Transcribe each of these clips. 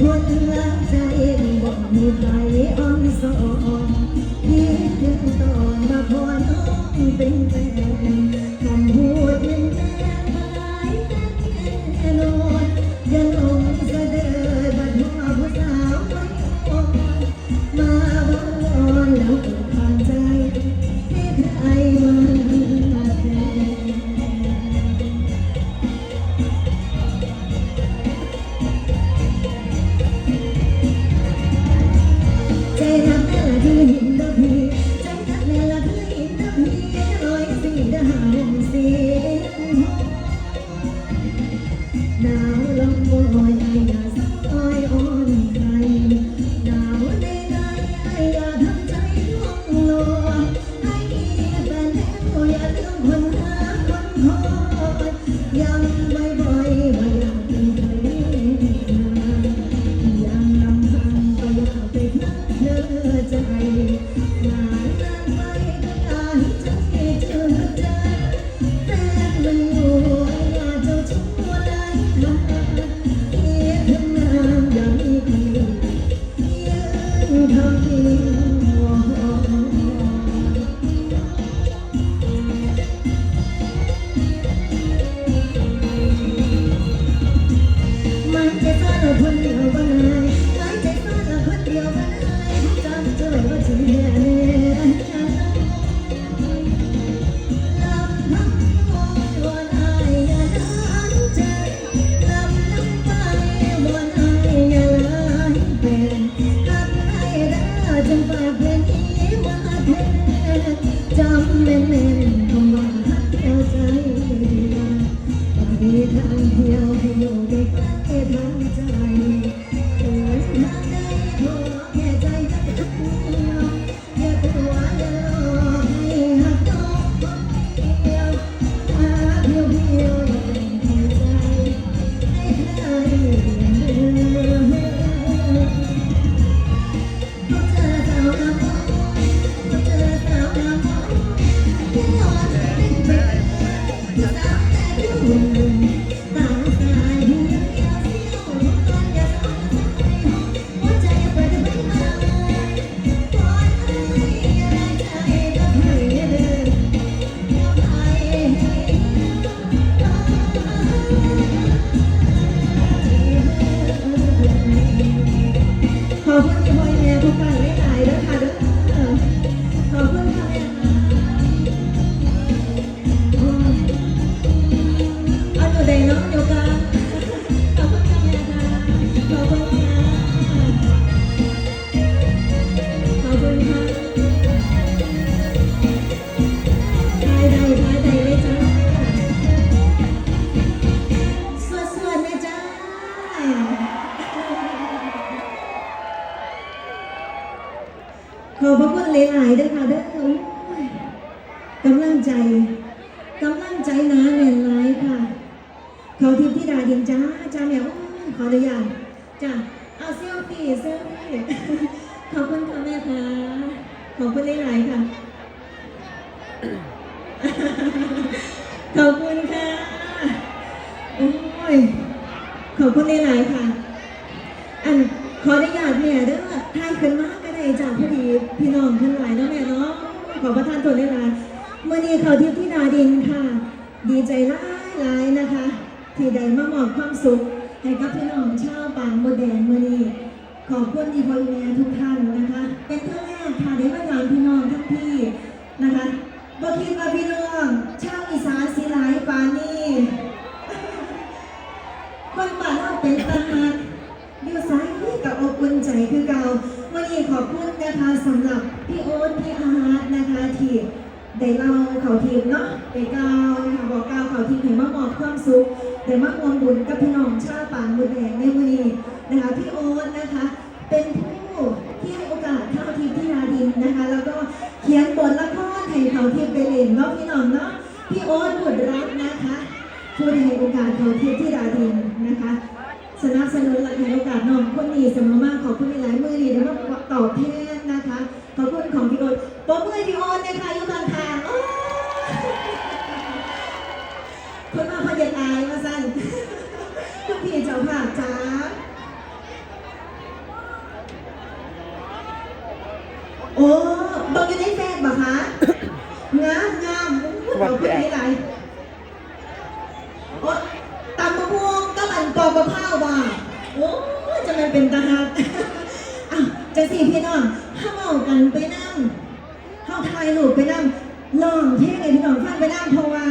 คนละใจบอกมีใจอ่อนสอ นจ้าจ้าแมวโอ้ยขออนุญาตจ้าเอาเซลฟี่เซลฟี่ขอบคุณค่ะแม่ค่ะขอบคุณหลายๆค่ะ ขอบคุณค่ะโอ้ยขอบคุณหลายๆค่ะ อันขออนุญาตแม่เด้อทายขึ้นมากก็ได้จากพอดีพี่น้องทั้งหลายเนาะแม่เนาะขอประทานตัวได้ลายเมื่อนี้เขาทิพย์ที่ดาดินค่ะ ดีใจหลายหลายๆนะคะ ที่ได้มามอบความสุขให้กับพี่น้องชาวปางโมแดงเมื่อนี้ขอบคุณที่พ่อแม่ทุกท่านนะคะ เป็นครั้งแรกค่ะได้มางานพี่น้องทั้งพี่นะคะบ่คิดว่าพี่น้องชาวอีสานสีหลายปานนี้คนบ้านเราเป็นตาหักอยู่ไซกับอบอุ่นใจคือเก่าวันนี้ขอบคุณนะคะสำหรับพี่โอ๊ตพี่อาร์ตนะคะที่ได้เล่าเขาทีมเนาะไปกล่าวนะคะบอกกล่าวเขาทีมให้มามอบความสุข ได้มารวมบุญกับพี่น้องชาปางบุญแดงในวันนี้นะคะพี่โอ๊ตนะคะ เป็นผู้ที่ให้โอกาสเข้าทีมที่นาดินนะคะ แล้วก็เขียนบทละครให้เขาทีมไปเล่นเนาะพี่น้องเนาะพี่โอ๊ตบุตรรักนะคะผู้ให้โอกาสเขาเทียบที่ดาดินนะคะสนับสนุนและให้โอกาสน้องคนดีเสมมากขอบคุณหลายมือดีได้มาตอบแทนนะคะขอบคุณของพี่โอ๊ตปรบมือพี่โอ๊ตนะคะยู่างทางโอ้ยคนมาพยาตายมาสั้น คุณพี่เจ้าภาพจ้า โอ้บอกอยู่ในแฟนบ่คะงามงามโอ้ขอบคุณที่ไหนโอ้ตำมะม่วงก็มันปอกมะพร้าวบ่โอ้จะมัน เป็นตาหักอะจะสี่พี่น้องถ้าเมากันไปนั่งเข้าไทยลูไปนั่งลองเพลงไอ้พี่น้องฟังไปนั่งเพราะว่า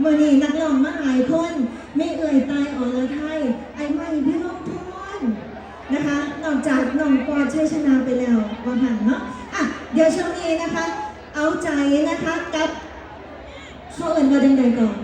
เมื่อนี้นักร้องมาหลายคนไม่เอ่ยตายอรไทยไอ้ไม่พี่น้องพรนะคะนอกจากน้องปอชัยชนะไปแล้วว่าหันเนาะอะเดี๋ยวช่วงนี้นะคะ เอาใจนะคะกับเขาเอ่นมาดังๆก่อน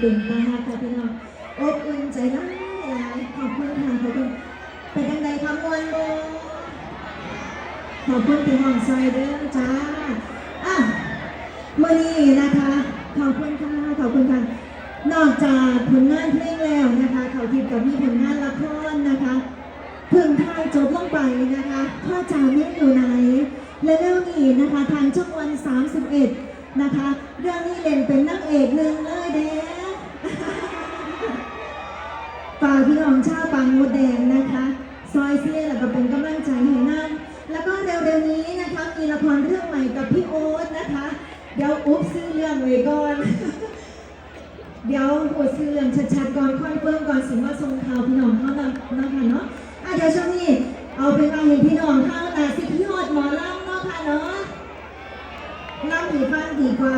จะลงเป็นตาค่ะพี่น้องอบอุ่นใจร้ายหลายขอบคุณค่ะขอบคุณเป็นยังไงคะมวลโบขอบคุณพี่ห้องซอยเด้อจ้าอะมื่อนี้นะคะ ขอบคุณค่ะขอบคุณค่ะนอกจากผลงานเพลงแล้วนะคะเขาทิพย์กับมีผลงานละครนะคะเพึ่งทายจบลงไปนะคะพ่อจ๋าไม่อยู่ไหนและเรื่องนี้นะคะทางช่องวัน 31 นะคะ เรื่องนี้เล่นเป็นนักเอกหนึ่งเลยเด้ ฝากพี่น้องชาวบางมดแดงนะคะ ซอยเซียแล้วก็เป็นกำลังใจให้นั่นแล้วก็เร็วๆนี้นะคะมีละครเรื่องใหม่กับพี่โอ๊ตนะคะ เดี๋ยวอุ๊บซื้อเรื่องไว้ก่อน เดี๋ยวหัวซื้อเรื่องชัดๆก่อนค่อยเพิ่มก่อนสิมาทรงข่าวพี่น้องเข้ามานะคะเนาะอะเดี๋ยวช่วงนี้เอาไปฟังเห็นพี่น้องเข้าแต่สิพี่โอ๊ตหมอลำเนาะค่ะเนาะลำดีฟังดีกว่า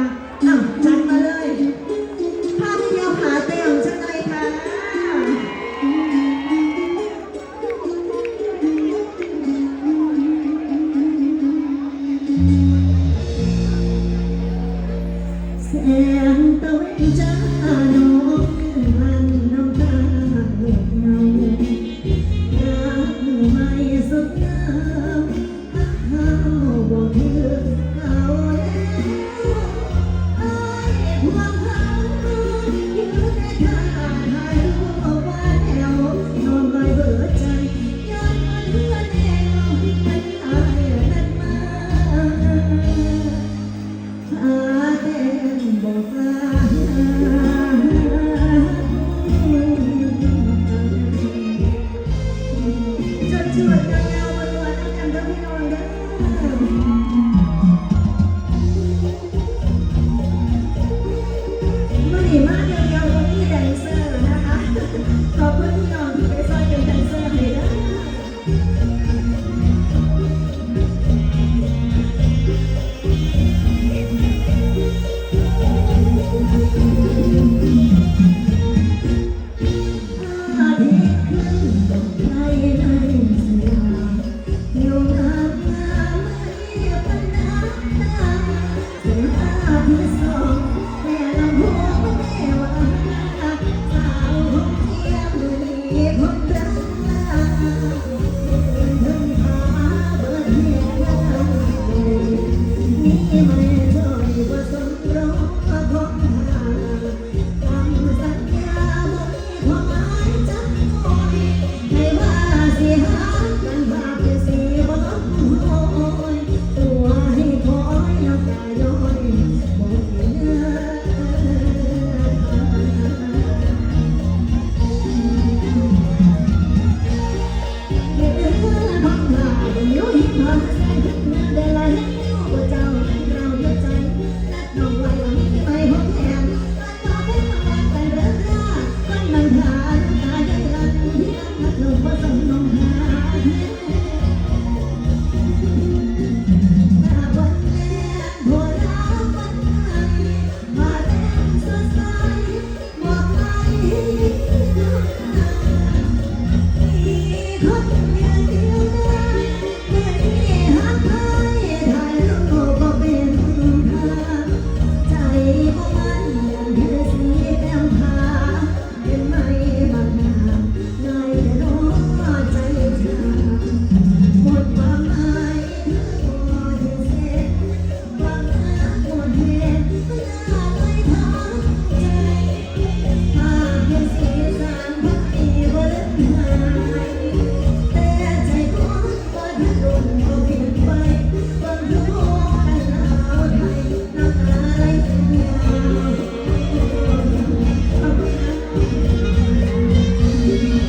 งตัวจ้าน้องมันน้อง